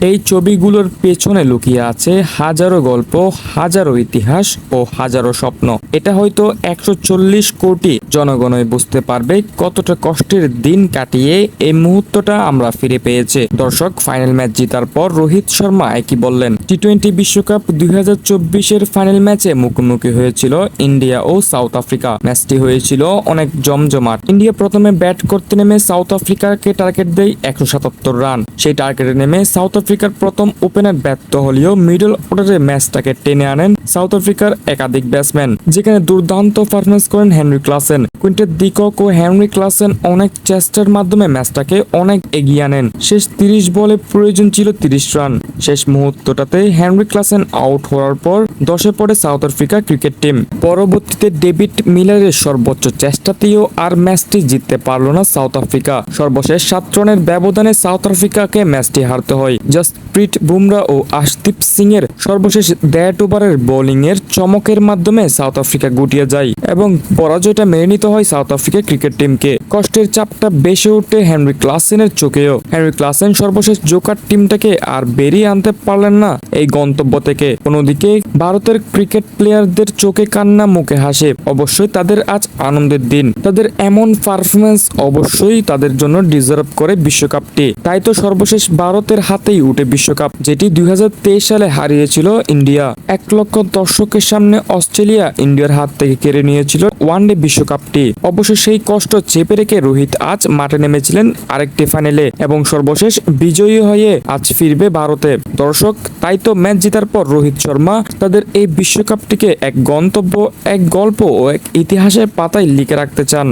এই ছবিগুলোর পেছনে লুকিয়ে আছে হাজারো গল্প, হাজারো ইতিহাস ও হাজারো স্বপ্ন। এটা হয়তো একশো চল্লিশ কোটি জনগণই বুঝতে পারবে কতটা কষ্টের দিন কাটিয়ে এই মুহূর্তটা আমরা ফিরে পেয়েছে। দর্শক, ফাইনাল ম্যাচ জেতার পর রোহিত শর্মা একই বললেন টি টোয়েন্টি বিশ্বকাপ দুই চব্বিশের ফাইনাল ম্যাচে মুখোমুখি হয়েছিল ইন্ডিয়া ও সাউথ আফ্রিকা। ম্যাচটি হয়েছিল অনেক জমজমাট। ইন্ডিয়া প্রথমে ব্যাট করতে নেমে সাউথ আফ্রিকাকে টার্গেট দেয় একশো সাতাত্তর রান। সেই টার্গেটে নেমে সাউথ আফ্রিকার প্রথম ওপেনার ব্যর্থ হলেও মিডল অর্ডারে ম্যাচটাকে টেনে আনেন সাউথ আফ্রিকার একাধিক ব্যাটসম্যান, যেখানে দুর্দান্ত পারফরমেন্স করেন হেনরি ক্লাসেন। কুইন্টের দিকক ও হেনরি ক্লাসেন অনেক চেষ্টার মাধ্যমে ম্যাচটাকে অনেক এগিয়ে আনেন। শেষ তিরিশ বলে প্রয়োজন ছিল তিরিশ রান। শেষ মুহূর্তটাতে হেনরি ক্লাসেন আউট হওয়ার পর দশে পড়ে সাউথ আফ্রিকা ক্রিকেট টিম। পরবর্তীতে ডেভিড মিলারের সর্বোচ্চ চেষ্টাতেও আর ম্যাচটি জিততে পারল না সাউথ আফ্রিকা। সর্বশেষ সাত রানের ব্যবধানে সাউথ আফ্রিকাকে ম্যাচটি হারতে হয় জসপ্রীত বুমরা ও আশদীপ সিং এর সর্বশেষ দেড় ওভারের বোলিং এর চমকের মাধ্যমে সাউথ আফ্রিকা গুটিয়ে যায় এবং পরাজয়টা মেনে নিতে হয় সাউথ আফ্রিকা ক্রিকেট টিমকে। কষ্টের চাপটা বেশি উঠে হেনরি ক্লাসেনের চোখেও। হেনরি ক্লাসেন সর্বশেষ জোকার টিমটাকে আর বেরিয়ে আনতে পারলেন না এই গন্তব্য থেকে। অন্যদিকে ভারতের ক্রিকেট প্লেয়ারদের চোখে কান্না, মুখে হাসে, অবশ্যই তাদের আজ আনন্দের দিন। তাদের এমন পারফরমেন্স অবশ্যই তাদের জন্য ডিজার্ভ করে বিশ্বকাপটি। তাই তো সর্বশেষ ভারতের হাতেই উঠে বিশ্বকাপ, যেটি দুই হাজার তেইশ সালে হারিয়েছিল ইন্ডিয়া। এক লক্ষ দর্শকের সামনে অস্ট্রেলিয়া ইন্ডিয়ার হাত থেকে কেড়ে নিয়েছিল ওয়ান ওয়ানডে বিশ্বকাপটি। অবশ্য সেই কষ্ট চেপে রেখে রোহিত আজ মাঠে নেমেছিলেন আরেকটি ফাইনালে এবং সর্বশেষ বিজয়ী হয়ে আজ ফিরবে ভারতে। দর্শক, তাই তো ম্যাচ জেতার পর রোহিত শর্মা তাদের এই বিশ্বকাপটিকে এক গন্তব্য, এক গল্প ও এক ইতিহাসের পাতায় লিখে রাখতে চান।